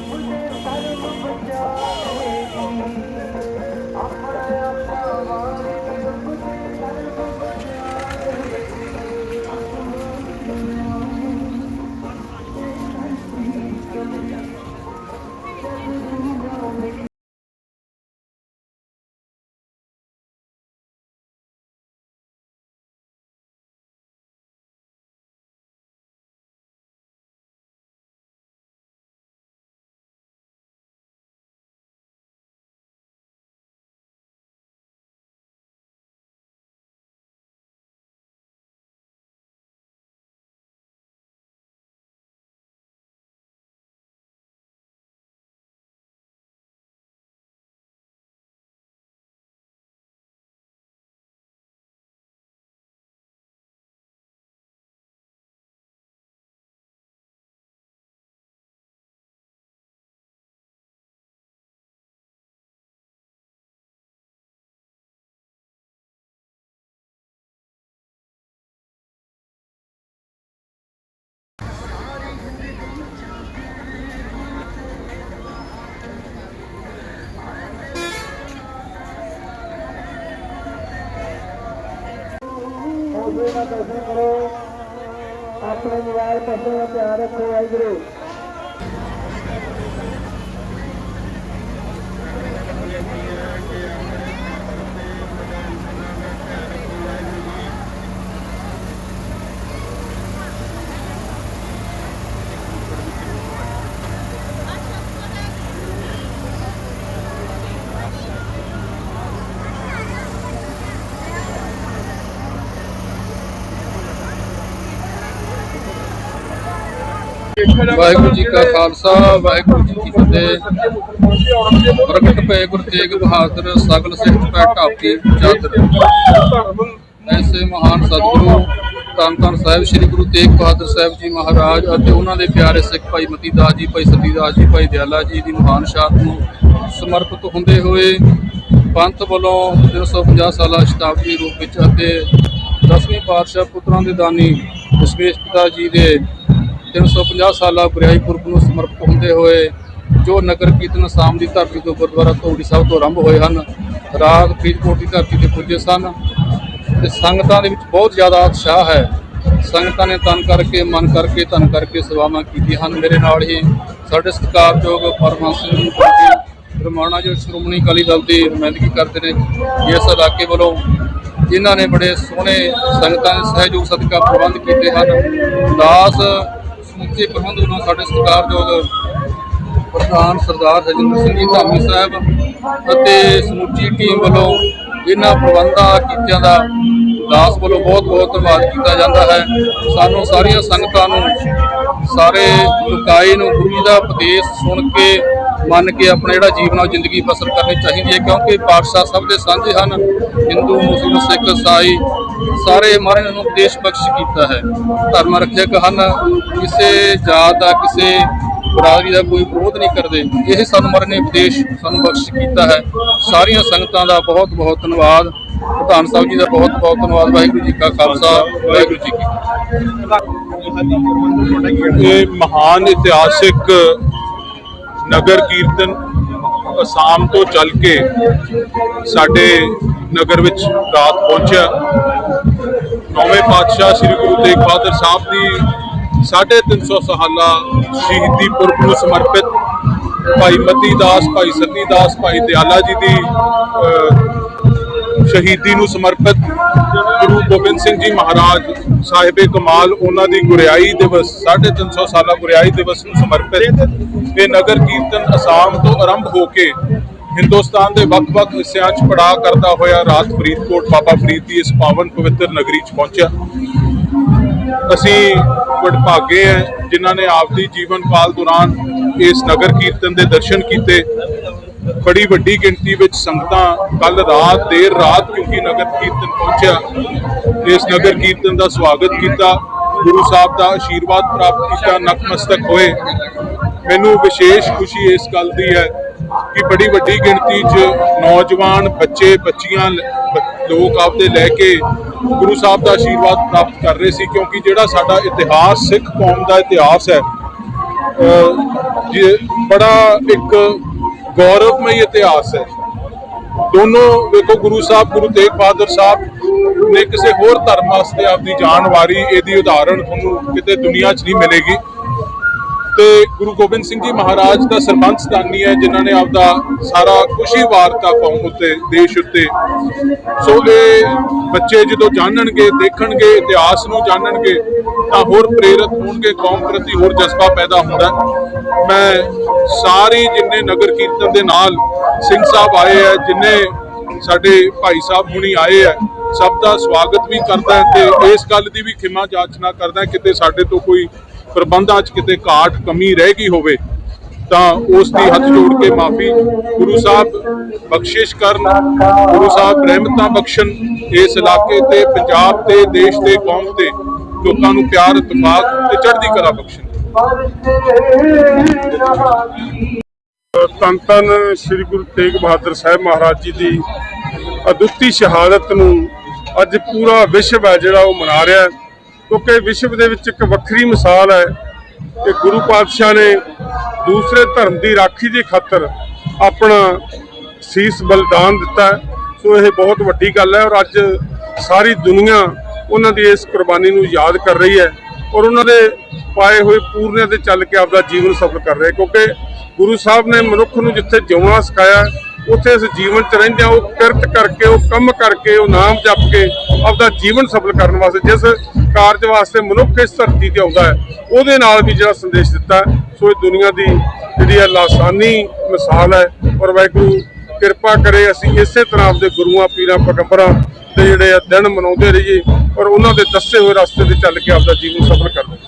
ਮਾਰ ਕੇ ਆਪਣੇ ਮੋਬਾਈਲ ਪਾਸੇ ਦਾ ਧਿਆਨ ਰੱਖੋ ਵਾਹਿਗੁਰੂ। ਵਾਹਿਗੁਰੂ ਜੀ ਕਾ ਖਾਲਸਾ, ਵਾਹਿਗੁਰੂ ਜੀ ਕੀ ਫਤਿਹ। ਪ੍ਰਗਟ ਪਏ ਗੁਰ ਤੇਗ ਬਹਾਦਰ, ਸਗਲ ਸਿੱਖ ਪੈ ਢਾਪੀ ਚਾਦਰ। ਐਸੇ ਮਹਾਨ ਸਤਿਗੁਰੂ, ਧੰਨ ਧੰਨ ਸਾਹਿਬ ਸ੍ਰੀ ਗੁਰੂ ਤੇਗ ਬਹਾਦਰ ਸਾਹਿਬ ਜੀ ਮਹਾਰਾਜ ਅਤੇ ਉਹਨਾਂ ਦੇ ਪਿਆਰੇ ਸਿੱਖ ਭਾਈ ਮਤੀ ਦਾਸ ਜੀ, ਭਾਈ ਸਤੀ ਜੀ, ਭਾਈ ਦਿਆਲਾ ਜੀ ਦੀ ਮਹਾਨ ਸ਼ਹਾਦਤ ਨੂੰ ਸਮਰਪਿਤ ਹੁੰਦੇ ਹੋਏ ਪੰਥ ਵੱਲੋਂ 350 ਸਾਲਾ ਸ਼ਤਾਬਦੀ ਰੂਪ ਵਿੱਚ ਅਤੇ 10ਵੀਂ ਪਾਤਸ਼ਾਹ ਪੁੱਤਰਾਂ ਦੇ ਦਾਨੀ ਦਸ਼ਮੇਸ਼ ਪਿਤਾ ਜੀ ਦੇ 350 ਸਾਲਾ ਗੁਰਿਆਈ ਪੁਰਬ ਨੂੰ ਸਮਰਪਿਤ ਹੁੰਦੇ ਹੋਏ ਜੋ ਨਗਰ ਕੀਰਤਨ ਸਾਮ ਦੀ ਧਰਤੀ ਤੋਂ ਗੁਰਦੁਆਰਾ ਧੌੜੀ ਸਾਹਿਬ ਤੋਂ ਆਰੰਭ ਹੋਏ ਹਨ ਰਾਤ ਫਰੀਦਕੋਟ ਦੀ ਧਰਤੀ ਤੇ ਪੁੱਜੇ ਸਨ ਤੇ ਸੰਗਤਾਂ ਦੇ ਵਿੱਚ ਬਹੁਤ ਜ਼ਿਆਦਾ ਉਤਸ਼ਾਹ ਹੈ। ਸੰਗਤਾਂ ਨੇ ਤਨ ਕਰਕੇ, ਮਨ ਕਰਕੇ, ਧਨ ਕਰਕੇ ਸੇਵਾਵਾਂ ਕੀਤੀਆਂ ਹਨ। ਮੇਰੇ ਨਾਲ ਹੀ ਸਾਡੇ ਸਤਿਕਾਰਯੋਗ ਪਰਮਹੰਸ ਸਿੰਘ ਰਮਾਣਾ ਜੋ, ਸ਼੍ਰੋਮਣੀ ਅਕਾਲੀ ਦਲ ਦੀ ਨੁਮਾਇੰਦਗੀ ਕਰਦੇ ਨੇ। ਇਸ ਇਲਾਕੇ ਵੱਲੋਂ ਜਿਨ੍ਹਾਂ ਨੇ ਬੜੇ ਸੋਹਣੇ ਸੰਗਤਾਂ ਦੇ ਸਹਿਯੋਗ ਸਦਕਾ ਪ੍ਰਬੰਧ ਕੀਤੇ ਹਨ। ਦਾਸ ਸਮੁੱਚੇ ਪ੍ਰਬੰਧ ਵੱਲੋਂ ਸਾਡੇ ਸਤਿਕਾਰਯੋਗ ਪ੍ਰਧਾਨ ਸਰਦਾਰ ਰਜਿੰਦਰ ਸਿੰਘ ਜੀ, ਧਾਮੀ ਸਾਹਿਬ ਅਤੇ ਸਮੁੱਚੀ ਟੀਮ ਵੱਲੋਂ ਇਹਨਾਂ ਪ੍ਰਬੰਧਾਂ ਕੀਤਿਆਂ ਦਾ ਦਾਸ ਵੱਲੋਂ ਬਹੁਤ ਬਹੁਤ ਧੰਨਵਾਦ ਕੀਤਾ ਜਾਂਦਾ ਹੈ। ਸਾਨੂੰ ਸਾਰੀਆਂ ਸੰਗਤਾਂ ਨੂੰ, ਸਾਰੇ ਲੋਕਾਈ ਨੂੰ ਗੁਰੂ ਜੀ ਦਾ ਉਪਦੇਸ਼ ਸੁਣ ਕੇ ਮੰਨ ਕੇ ਆਪਣਾ ਜਿਹੜਾ ਜੀਵਨ ਆ ਉਹ ਜ਼ਿੰਦਗੀ ਬਸਰ ਕਰਨੀ ਚਾਹੀਦੀ ਹੈ, ਕਿਉਂਕਿ ਪਾਤਸ਼ਾਹ ਸਭ ਦੇ ਸਾਂਝੇ ਹਨ, ਹਿੰਦੂ, ਮੁਸਲਮਾਨ, ਸਿੱਖ ਇਸਾਈ ਸਾਰੇ ਮਹਾਰਾਜ ਨੇ ਉਪਦੇਸ਼ ਬਖਸ਼ ਕੀਤਾ ਹੈ। ਧਰਮ ਰੱਖਿਅਕ ਹਨ, ਕਿਸੇ ਜਾਤ ਦਾ, ਕਿਸੇ ਬਰਾਦਰੀ ਦਾ ਕੋਈ ਵਿਰੋਧ ਨਹੀਂ ਕਰਦੇ। ਇਹ ਸਾਨੂੰ ਮਹਾਰਾਜ ਨੇ ਉਪਦੇਸ਼ ਸਾਨੂੰ ਬਖਸ਼ ਕੀਤਾ ਹੈ। ਸਾਰੀਆਂ ਸੰਗਤਾਂ ਦਾ ਬਹੁਤ ਬਹੁਤ ਧੰਨਵਾਦ। ਪ੍ਰਧਾਨ ਸਾਹਿਬ ਜੀ ਦਾ ਬਹੁਤ ਬਹੁਤ ਧੰਨਵਾਦ। ਵਾਹਿਗੁਰੂ ਜੀ ਕਾ ਖਾਲਸਾ, ਵਾਹਿਗੁਰੂ ਜੀ ਕੀ ਇਹ ਮਹਾਨ ਇਤਿਹਾਸਿਕ ਨਗਰ ਕੀਰਤਨ ਅਸਾਮ ਤੋਂ ਚੱਲ ਕੇ ਸਾਡੇ ਨਗਰ ਵਿੱਚ ਰਾਤ ਪਹੁੰਚਿਆ। ਨੌਵੇਂ ਪਾਤਸ਼ਾਹ ਸ੍ਰੀ ਗੁਰੂ ਤੇਗ ਬਹਾਦਰ ਸਾਹਿਬ ਦੀ 350 ਸਾਲਾ ਸ਼ਹੀਦੀ ਪੁਰਬ ਨੂੰ ਸਮਰਪਿਤ ਭਾਈ ਮਤੀ ਦਾਸ, ਭਾਈ ਸਤੀ ਦਾਸ, ਭਾਈ ਦਿਆਲਾ ਜੀ ਦੀ ਸ਼ਹੀਦੀ ਨੂੰ ਸਮਰਪਿਤ ਗੁਰੂ ਗੋਬਿੰਦ ਸਿੰਘ ਜੀ ਮਹਾਰਾਜ ਸਾਹਿਬੇ ਕਮਾਲ ਉਹਨਾਂ ਦੀ ਗੁਰਿਆਈ ਦਿਵਸ 350 ਸਾਲਾ ਗੁਰਿਆਈ ਦਿਵਸ ਨੂੰ ਸਮਰਪਿਤ ਇਹ ਨਗਰ ਕੀਰਤਨ ਅਸਾਮ ਤੋਂ ਆਰੰਭ ਹੋ ਕੇ ਹਿੰਦੁਸਤਾਨ ਦੇ ਵੱਖ-ਵੱਖ ਹਿੱਸਿਆਂ 'ਚ ਪੜਾਅ ਕਰਦਾ ਹੋਇਆ ਰਾਤ ਫਰੀਦਕੋਟ, ਬਾਬਾ ਫਰੀਦ ਦੀ ਇਸ ਪਾਵਨ ਪਵਿੱਤਰ ਨਗਰੀ 'ਚ ਪਹੁੰਚਿਆ। ਅਸੀਂ ਵਡਭਾਗੇ ਹੈ, ਜਿਨ੍ਹਾਂ ਨੇ ਆਪਦੀ ਜੀਵਨ ਕਾਲ ਦੌਰਾਨ ਇਸ ਨਗਰ ਕੀਰਤਨ ਦੇ ਦਰਸ਼ਨ ਕੀਤੇ। ਬੜੀ ਵੱਡੀ ਗਿਣਤੀ ਵਿੱਚ ਸੰਗਤਾਂ ਕੱਲ ਰਾਤ, ਦੇਰ ਰਾਤ ਕਿਉਂਕਿ ਨਗਰ ਕੀਰਤਨ ਪਹੁੰਚਿਆ। ਇਸ ਨਗਰ ਕੀਰਤਨ ਦਾ ਸਵਾਗਤ ਕੀਤਾ। ਗੁਰੂ ਸਾਹਿਬ ਦਾ ਆਸ਼ੀਰਵਾਦ ਪ੍ਰਾਪਤ ਕੀਤਾ, ਨਤਮਸਤਕ ਹੋਏ। ਮੈਨੂੰ ਵਿਸ਼ੇਸ਼ ਖੁਸ਼ੀ ਇਸ ਗੱਲ ਦੀ ਹੈ ਕਿ ਬੜੀ ਵੱਡੀ ਗਿਣਤੀ 'ਚ ਨੌਜਵਾਨ ਬੱਚੇ, ਬੱਚੀਆਂ ਲੋਕ ਆਪਦੇ ਲੈ ਕੇ ਗੁਰੂ ਸਾਹਿਬ ਦਾ ਆਸ਼ੀਰਵਾਦ ਪ੍ਰਾਪਤ ਕਰ ਰਹੇ ਸੀ ਕਿਉਂਕਿ ਜਿਹੜਾ ਸਾਡਾ ਇਤਿਹਾਸ, ਸਿੱਖ ਕੌਮ ਦਾ ਇਤਿਹਾਸ ਹੈ ਜੇ ਬੜਾ ਇੱਕ ਗੌਰਵਮਈ ਇਤਿਹਾਸ ਹੈ। ਦੋਨੋਂ ਵੇਖੋ ਗੁਰੂ ਸਾਹਿਬ, ਗੁਰੂ ਤੇਗ ਬਹਾਦਰ ਸਾਹਿਬ ਨੇ ਕਿਸੇ ਹੋਰ ਧਰਮ ਵਾਸਤੇ ਆਪਦੀ ਜਾਨ ਵਾਰੀ, ਇਹਦੀ ਉਦਾਹਰਣ ਤੁਹਾਨੂੰ ਕਿਤੇ ਦੁਨੀਆ 'ਚ ਨਹੀਂ ਮਿਲੇਗੀ। ਤੇ ਗੁਰੂ ਗੋਬਿੰਦ ਸਿੰਘ ਜੀ ਮਹਾਰਾਜ ਦਾ ਸਰਬੰਸ ਦਾਨੀ ਹੈ, ਜਿਨ੍ਹਾਂ ਨੇ ਆਪਦਾ ਸਾਰਾ ਖੁਸ਼ੀ ਵਾਰਤਾ ਕੌਮ ਉੱਤੇ, ਦੇਸ਼ ਉੱਤੇ। ਸੋ ਇਹ ਬੱਚੇ ਜਦੋਂ ਜਾਣਨਗੇ, ਦੇਖਣਗੇ, ਇਤਿਹਾਸ ਨੂੰ ਜਾਣਨਗੇ, ਤਾਂ ਹੋਰ ਪ੍ਰੇਰਿਤ ਹੋਣਗੇ, ਕੌਮ ਪ੍ਰਤੀ ਹੋਰ ਜਜ਼ਬਾ ਪੈਦਾ ਹੁੰਦਾ ਮੈਂ ਸਾਰੀ ਜਿੰਨੇ ਨਗਰ ਕੀਰਤਨ ਦੇ ਨਾਲ ਸਿੰਘ ਸਾਹਿਬ ਆਏ ਆ ਜਿੰਨੇ ਸਾਡੇ ਭਾਈ ਸਾਹਿਬ ਹੁਣੀ ਆਏ ਆ ਸਭ ਦਾ ਸਵਾਗਤ ਵੀ ਕਰਦਾ ਹੈ ਤੇ ਇਸ ਗੱਲ ਦੀ ਵੀ ਖਿਮਾ ਜਾਚਨਾ ਕਰਦਾ ਕਿਤੇ ਸਾਡੇ ਤੋਂ ਕੋਈ ਪ੍ਰਬੰਧਾਂ 'ਚ ਕਿਤੇ ਘਾਟ ਕਮੀ ਰਹਿ ਗਈ ਹੋਵੇ, ਤਾਂ ਉਸ ਦੀ ਹੱਥ ਜੋੜ ਕੇ ਮਾਫੀ, ਗੁਰੂ ਸਾਹਿਬ ਬਖਸ਼ਿਸ਼ ਕਰਨ, ਗੁਰੂ ਸਾਹਿਬ ਰਹਿਮਤਾਂ ਬਖਸ਼ਣ, ਇਸ ਇਲਾਕੇ ਤੇ, ਪੰਜਾਬ ਤੇ, ਦੇਸ਼ ਤੇ, ਕੌਮ ਤੇ, ਲੋਕਾਂ ਨੂੰ ਪਿਆਰ, ਇਤਫਾਕ ਤੇ ਚੜ੍ਹਦੀ ਕਲਾ ਬਖਸ਼ਣ। ਧੰਨ ਧੰਨ ਸ੍ਰੀ ਗੁਰੂ ਤੇਗ ਬਹਾਦਰ ਸਾਹਿਬ ਮਹਾਰਾਜ ਜੀ ਦੀ ਅਦੁੱਤੀ ਸ਼ਹਾਦਤ ਨੂੰ ਅੱਜ ਪੂਰਾ ਵਿਸ਼ਵ ਹੈ ਜਿਹੜਾ ਉਹ ਮਨਾ ਰਿਹਾ ਹੈ। ਕਿਉਂਕਿ ਵਿਸ਼ਵ ਦੇ ਵਿੱਚ ਇੱਕ ਵੱਖਰੀ ਮਿਸਾਲ ਹੈ ਕਿ ਗੁਰੂ ਪਾਤਸ਼ਾਹ ਨੇ ਦੂਸਰੇ ਧਰਮ ਦੀ ਰਾਖੀ ਦੀ ਖਾਤਰ ਆਪਣਾ ਸੀਸ ਬਲਿਦਾਨ ਦਿੱਤਾ ਸੋ ਇਹ ਬਹੁਤ ਵੱਡੀ ਗੱਲ ਹੈ ਔਰ ਅੱਜ ਸਾਰੀ ਦੁਨੀਆ ਉਹਨਾਂ ਦੀ ਇਸ ਕੁਰਬਾਨੀ ਨੂੰ ਯਾਦ ਕਰ ਰਹੀ ਹੈ ਔਰ ਉਹਨਾਂ ਦੇ ਪਾਏ ਹੋਏ ਪੂਰਨਿਆਂ ਤੇ ਚੱਲ ਕੇ ਆਪਦਾ ਜੀਵਨ ਸਫਲ ਕਰ ਰਹੇ ਕਿਉਂਕਿ ਗੁਰੂ ਸਾਹਿਬ ਨੇ ਮਨੁੱਖ ਨੂੰ ਜਿੱਥੇ ਜਿਉਣਾ ਸਿਖਾਇਆ ਉੱਥੇ ਇਸ ਜੀਵਨ ਚ ਰਹਿੰਦੇ ਰਹਿੰਦਿਆਂ ਉਹ ਕਿਰਤ ਕਰਕੇ, ਉਹ ਕੰਮ ਕਰਕੇ, ਉਹ ਨਾਮ ਜਪ ਕੇ ਆਪਦਾ ਜੀਵਨ ਸਫਲ ਕਰਨ ਵਾਸਤੇ, ਜਿਸ ਕਾਰਜ ਵਾਸਤੇ ਮਨੁੱਖ ਇਸ ਧਰਤੀ ਤੇ ਆਉਂਦਾ ਹੈ, ਉਹਦੇ ਨਾਲ ਵੀ ਜਿਹੜਾ ਸੰਦੇਸ਼ ਦਿੱਤਾ ਸੋ ਇਹ ਦੁਨੀਆ ਦੀ ਜਿਹੜੀ ਹੈ ਲਾਸਾਨੀ ਮਿਸਾਲ ਹੈ, ਔਰ ਵਾਹਿਗੁਰੂ ਕਿਰਪਾ ਕਰੇ ਅਸੀਂ ਇਸੇ ਤਰ੍ਹਾਂ ਆਪਦੇ ਗੁਰੂਆਂ, ਪੀਰਾਂ, ਪੈਗੰਬਰਾਂ ਦੇ ਜਿਹੜੇ ਆ ਦਿਨ ਮਨਾਉਂਦੇ ਰਹੀਏ, ਔਰ ਉਹਨਾਂ ਦੇ ਦੱਸੇ ਹੋਏ ਰਸਤੇ ਤੇ ਚੱਲ ਕੇ ਆਪਦਾ ਜੀਵਨ ਸਫਲ ਕਰਦੇ